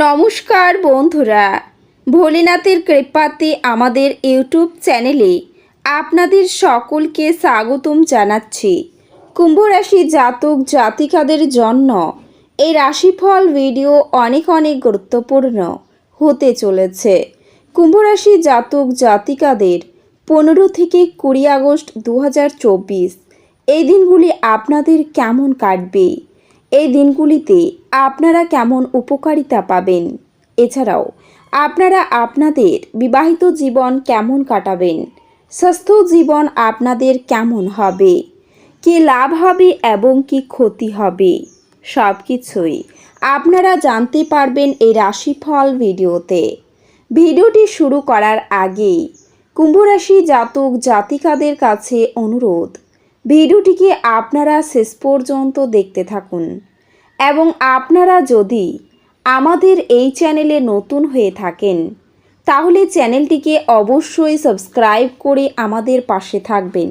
নমস্কার বন্ধুরা, ভোলেনাথের কৃপাতে আমাদের ইউটিউব চ্যানেলে আপনাদের সকলকে স্বাগতম জানাচ্ছি। কুম্ভ রাশি জাতক জাতিকাদের জন্য এই রাশিফল ভিডিও অনেক অনেক গুরুত্বপূর্ণ হতে চলেছে। কুম্ভ রাশি জাতক জাতিকাদের পনেরো থেকে কুড়ি আগস্ট দু হাজার চব্বিশ, এই দিনগুলি আপনাদের কেমন কাটবে? এই দিনগুলিতে আপনারা কেমন উপকারিতা পাবেন? এছাড়াও, আপনারা আপনাদের বিবাহিত জীবন কেমন কাটাবেন? স্বাস্থ্য জীবন আপনাদের কেমন হবে? কি লাভ হবে এবং কি ক্ষতি হবে? সব কিছুই আপনারা জানতে পারবেন এই রাশিফল ভিডিওতে। ভিডিওটি শুরু করার আগেই কুম্ভরাশি জাতক জাতিকাদের কাছে অনুরোধ ভিডিওটিকে আপনারা শেষ পর্যন্ত দেখতে থাকুন। এবং আপনারা যদি আমাদের এই চ্যানেলে নতুন হয়ে থাকেন, তাহলে চ্যানেলটিকে অবশ্যই সাবস্ক্রাইব করে আমাদের পাশে থাকবেন।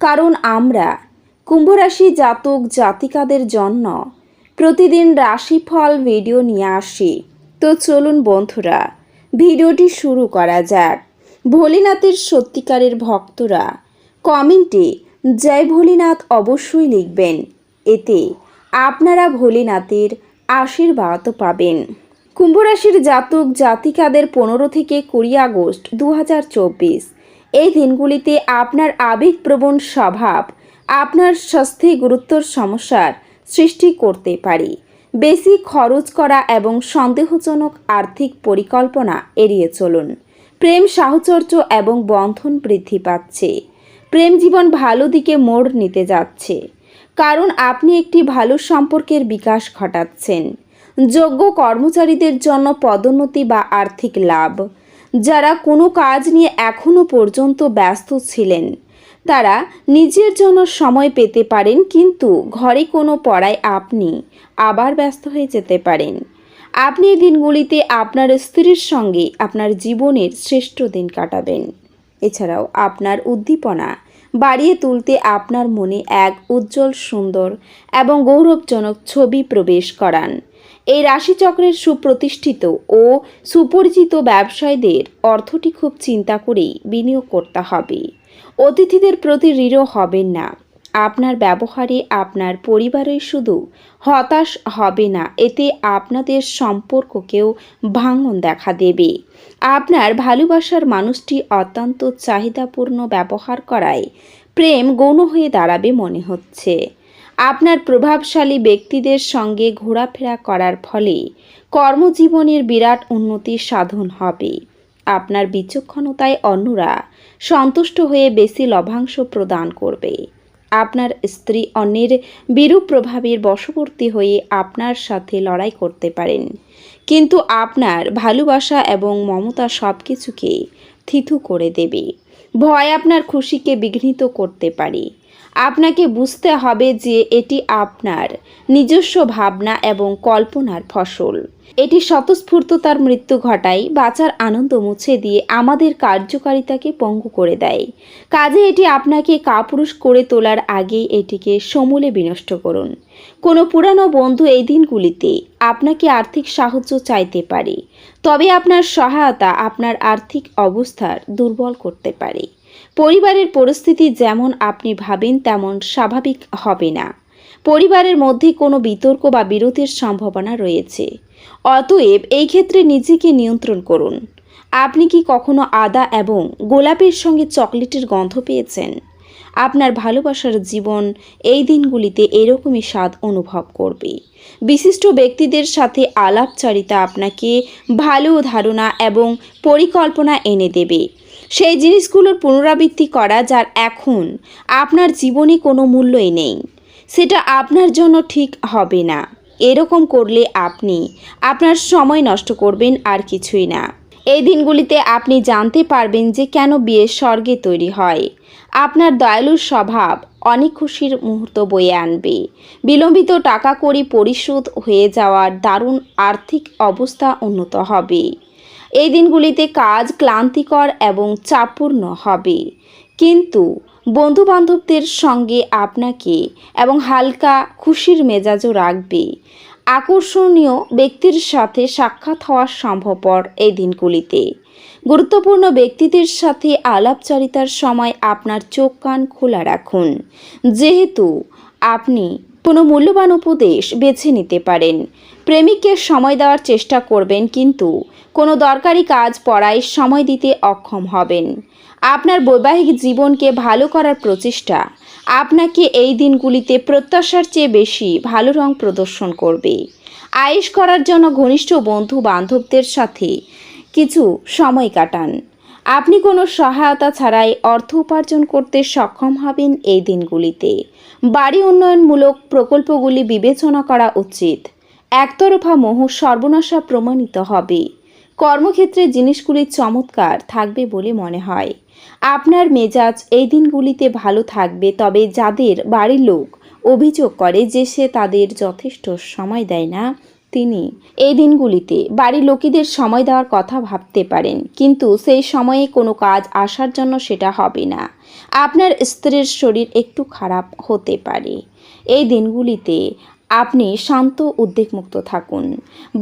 কারণ আমরা কুম্ভরাশি জাতক জাতিকাদের জন্য প্রতিদিন রাশিফল ভিডিও নিয়ে আসি। তো চলুন বন্ধুরা, ভিডিওটি শুরু করা যাক। ভোলেনাথের সত্যিকারের ভক্তরা কমেন্টে জয় ভোলেনাথ অবশ্যই লিখবেন। এতে আপনারা ভোলেনাথের আশীর্বাদ পাবেন। কুম্ভরাশির জাতক জাতিকাদের পনেরো থেকে কুড়ি আগস্ট দু হাজার চব্বিশ। এই দিনগুলিতে আপনার আবেগপ্রবণ স্বভাব, আপনার স্বাস্থ্যে গুরুত্বর সমস্যার সৃষ্টি করতে পারে। বেশি খরচ করা এবং সন্দেহজনক আর্থিক পরিকল্পনা এড়িয়ে চলুন। প্রেম, সাহচর্য এবং বন্ধন বৃদ্ধি পাচ্ছে। প্রেম জীবন ভালো দিকে মোড় নিতে যাচ্ছে। কারণ আপনি একটি ভালো সম্পর্কের বিকাশ ঘটাচ্ছেন। যোগ্য কর্মচারীদের জন্য পদোন্নতি বা আর্থিক লাভ। যারা কোনো কাজ নিয়ে এখনও পর্যন্ত ব্যস্ত ছিলেন, তারা নিজের জন্য সময় পেতে পারেন, কিন্তু ঘরে কোনো পড়ায় আপনি আবার ব্যস্ত হয়ে যেতে পারেন। আপনি এই দিনগুলিতে আপনার স্ত্রীর সঙ্গে আপনার জীবনের শ্রেষ্ঠ দিন কাটাবেন। এছাড়াও আপনার উদ্দীপনা বাড়িয়ে তুলতে আপনার মনে এক উজ্জ্বল সুন্দর এবং গৌরবজনক ছবি প্রবেশ করান। এই রাশিচক্রের সুপ্রতিষ্ঠিত ও সুপরিচিত ব্যবসায়ীদের অর্থটি খুব চিন্তা করেই বিনিয়োগ করতে হবে। অতিথিদের প্রতি ঋঢ় হবেন না। আপনার ব্যবহারে আপনার পরিবারের শুধু হতাশ হবে না, এতে আপনাদের সম্পর্ককেও ভাঙন দেখা দেবে। আপনার ভালোবাসার মানুষটি অত্যন্ত চাহিদাপূর্ণ ব্যবহার করায় প্রেম গৌণ হয়ে দাঁড়াবে মনে হচ্ছে। আপনার প্রভাবশালী ব্যক্তিদের সঙ্গে ঘোরাফেরা করার ফলে কর্মজীবনের বিরাট উন্নতি সাধন হবে। আপনার বিচক্ষণতায় অন্যরা সন্তুষ্ট হয়ে বেশি লভ্যাংশ প্রদান করবে। আপনার স্ত্রী অন্যের বিরূপ প্রভাবের বশবর্তী হয়ে আপনার সাথে লড়াই করতে পারেন। কিন্তু আপনার ভালোবাসা এবং মমতা সব কিছুকে থিথু করে দেবে। ভয় আপনার খুশিকে বিঘ্নিত করতে পারে। আপনাকে বুঝতে হবে যে এটি আপনার নিজস্ব ভাবনা এবং কল্পনার ফসল। এটি স্বতঃস্ফূর্ততার মৃত্যু ঘটায়, বাঁচার আনন্দ মুছে দিয়ে আমাদের কার্যকারিতাকে পঙ্গু করে দেয়। কাজে এটি আপনাকে কাপুরুষ করে তোলার আগেই এটিকে সমূলে বিনষ্ট করুন। কোনো পুরানো বন্ধু এই দিনগুলিতে আপনাকে আর্থিক সাহায্য চাইতে পারে। তবে আপনার সহায়তা, আপনার আর্থিক অবস্থার দুর্বল করতে পারে। পরিবারের পরিস্থিতি যেমন আপনি ভাবেন, তেমন স্বাভাবিক হবে না। পরিবারের মধ্যে কোনো বিতর্ক বা বিরোধের সম্ভাবনা রয়েছে। অতএব এই ক্ষেত্রে নিজেকে নিয়ন্ত্রণ করুন। আপনি কি কখনো আদা এবং গোলাপের সঙ্গে চকলেটের গন্ধ পেয়েছেন? আপনার ভালোবাসার জীবন এই দিনগুলিতে এরকমই স্বাদ অনুভব করবে। বিশিষ্ট ব্যক্তিদের সাথে আলাপচারিতা আপনাকে ভালো ধারণা এবং পরিকল্পনা এনে দেবে। সেই জিনিসগুলোর পুনরাবৃত্তি করা যার এখন আপনার জীবনে কোনো মূল্যই নেই। সেটা আপনার জন্য ঠিক হবে না। এরকম করলে আপনি আপনার সময় নষ্ট করবেন আর কিছুই না। এই দিনগুলিতে আপনি জানতে পারবেন যে কেন বিয়ে স্বর্গে তৈরি হয়। আপনার দয়ালু স্বভাব অনেক খুশির মুহূর্ত বয়ে আনবে। বিলম্বিত টাকা করি পরিশোধ হয়ে যাওয়ার দারুণ আর্থিক অবস্থা উন্নত হবে। এই দিনগুলিতে কাজ ক্লান্তিকর এবং চাপপূর্ণ হবে। কিন্তু বন্ধুবান্ধবদের সঙ্গে আপনাকে এবং হালকা খুশির মেজাজও রাখবে। আকর্ষণীয় ব্যক্তির সাথে সাক্ষাৎ হওয়া সম্ভবপর এই দিনগুলিতে। গুরুত্বপূর্ণ ব্যক্তিদের সাথে আলাপচারিতার সময় আপনার চোখ কান খোলা রাখুন। যেহেতু আপনি কোনো মূল্যবান উপদেশ বেছে নিতে পারেন। প্রেমিককে সময় দেওয়ার চেষ্টা করবেন কিন্তু কোনো দরকারি কাজ পড়ায় সময় দিতে অক্ষম হবেন। আপনার বৈবাহিক জীবনকে ভালো করার প্রচেষ্টা আপনাকে এই দিনগুলিতে প্রত্যাশার চেয়ে বেশি ভালো রং প্রদর্শন করবে। আয়েশ করার জন্য ঘনিষ্ঠ বন্ধু বান্ধবদের সাথে কিছু সময় কাটান। আপনি কোনো সহায়তা ছাড়াই অর্থ উপার্জন করতে সক্ষম হবেন এই দিনগুলিতে। বাড়ি উন্নয়নমূলক প্রকল্পগুলি বিবেচনা করা উচিত। একতরফা মোহ সর্বনাশা প্রমাণিত হবে। কর্মক্ষেত্রে জিনিসগুলি চমৎকার থাকবে বলে মনে হয়। আপনার মেজাজ এই দিনগুলিতে ভালো থাকবে, তবে যাদের বাড়ির লোক অভিযোগ করে যে সে তাদের যথেষ্ট সময় দেয় না তিনি এই দিনগুলিতে বাড়ির লোকেদের সময় দেওয়ার কথা ভাবতে পারেন, কিন্তু সেই সময়ে কোনো কাজ আসার জন্য সেটা হবে না। আপনার স্ত্রীর শরীর একটু খারাপ হতে পারে। এই দিনগুলিতে আপনি শান্ত, উদ্বেগমুক্ত থাকুন।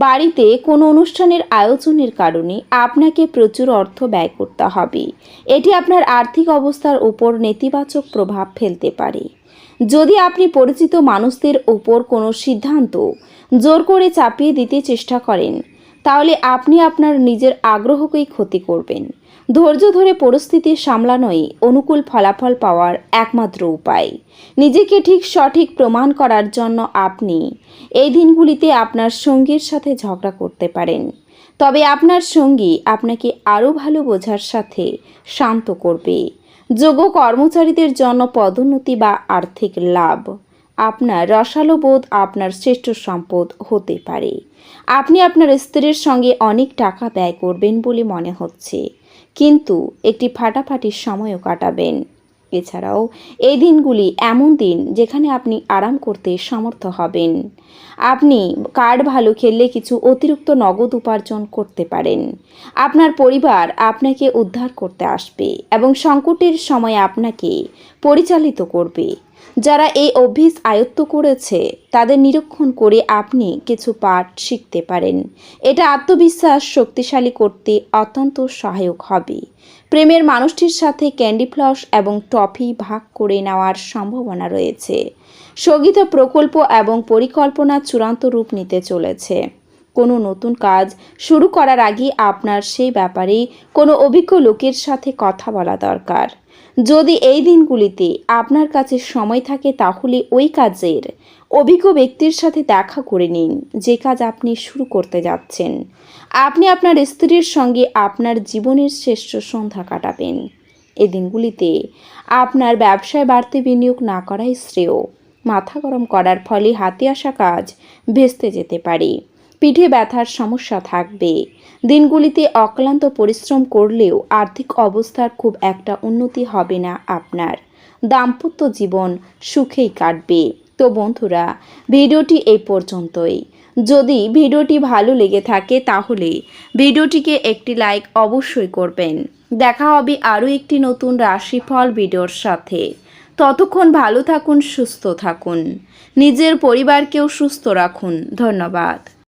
বাড়িতে কোনো অনুষ্ঠানের আয়োজনের কারণে আপনাকে প্রচুর অর্থ ব্যয় করতে হবে। এটি আপনার আর্থিক অবস্থার উপর নেতিবাচক প্রভাব ফেলতে পারে। যদি আপনি পরিচিত মানুষদের উপর কোনো সিদ্ধান্ত জোর করে চাপিয়ে দিতে চেষ্টা করেন। তাহলে আপনি আপনার নিজের আগ্রহকেই ক্ষতি করবেন। ধৈর্য ধরে পরিস্থিতি সামলানোই অনুকূল ফলাফল পাওয়ার একমাত্র উপায়। নিজেকে ঠিক সঠিক প্রমাণ করার জন্য আপনি এই দিনগুলিতে আপনার সঙ্গীর সাথে ঝগড়া করতে পারেন। তবে আপনার সঙ্গী আপনাকে আরও ভালো বোঝার সাথে শান্ত করবে। যোগ্য কর্মচারীদের জন্য পদোন্নতি বা আর্থিক লাভ। আপনার রসালো বোধ আপনার শ্রেষ্ঠ সম্পদ হতে পারে। আপনি আপনার স্ত্রীর সঙ্গে অনেক টাকা ব্যয় করবেন বলে মনে হচ্ছে। কিন্তু একটি ফাটাফাটির সময়ও কাটাবেন। এছাড়াও, এই দিনগুলি এমন দিন যেখানে আপনি আরাম করতে সমর্থ হবেন। আপনি কার্ড ভালো খেললে কিছু অতিরিক্ত নগদ উপার্জন করতে পারেন। আপনার পরিবার আপনাকে উদ্ধার করতে আসবে এবং সংকটের সময় আপনাকে পরিচালিত করবে। যারা এই অভ্যেস আয়ত্ত করেছে, তাদের নিরীক্ষণ করে আপনি কিছু পাঠ শিখতে পারেন। এটা আত্মবিশ্বাস শক্তিশালী করতে অত্যন্ত সহায়ক হবে। প্রেমের মানুষটির সাথে ক্যান্ডি ফ্লস এবং টফি ভাগ করে নেওয়ার সম্ভাবনা রয়েছে। স্থগিত প্রকল্প এবং পরিকল্পনা চূড়ান্ত রূপ নিতে চলেছে। কোনো নতুন কাজ শুরু করার আগে আপনার সেই ব্যাপারে কোনো অভিজ্ঞ লোকের সাথে কথা বলা দরকার। যদি এই দিনগুলিতে আপনার কাছে সময় থাকে তাহলে ওই কাজের অভিজ্ঞ ব্যক্তির সাথে দেখা করে নিন, যে কাজ আপনি শুরু করতে যাচ্ছেন। আপনি আপনার স্ত্রীর সঙ্গে আপনার জীবনের শ্রেষ্ঠ সন্ধ্যা কাটাবেন। এ দিনগুলিতে আপনার ব্যবসায় বাড়তি বিনিয়োগ না করাই শ্রেয়। মাথা গরম করার ফলে হাতে আসা কাজ ভেস্তে যেতে পারে। পিঠে ব্যথার সমস্যা থাকবে। দিনগুলিতে অক্লান্ত পরিশ্রম করলেও আর্থিক অবস্থার খুব একটা উন্নতি হবে না আপনার। দাম্পত্য জীবন সুখেই কাটবে। তো বন্ধুরা, ভিডিওটি এই পর্যন্তই। যদি ভিডিওটি ভালো লেগে থাকে তাহলে ভিডিওটিকে একটি লাইক অবশ্যই করবেন। দেখা হবে আরও একটি নতুন রাশিফল ভিডিওর সাথে। ততক্ষণ ভালো থাকুন, সুস্থ থাকুন। নিজের পরিবারকেও সুস্থ রাখুন। ধন্যবাদ।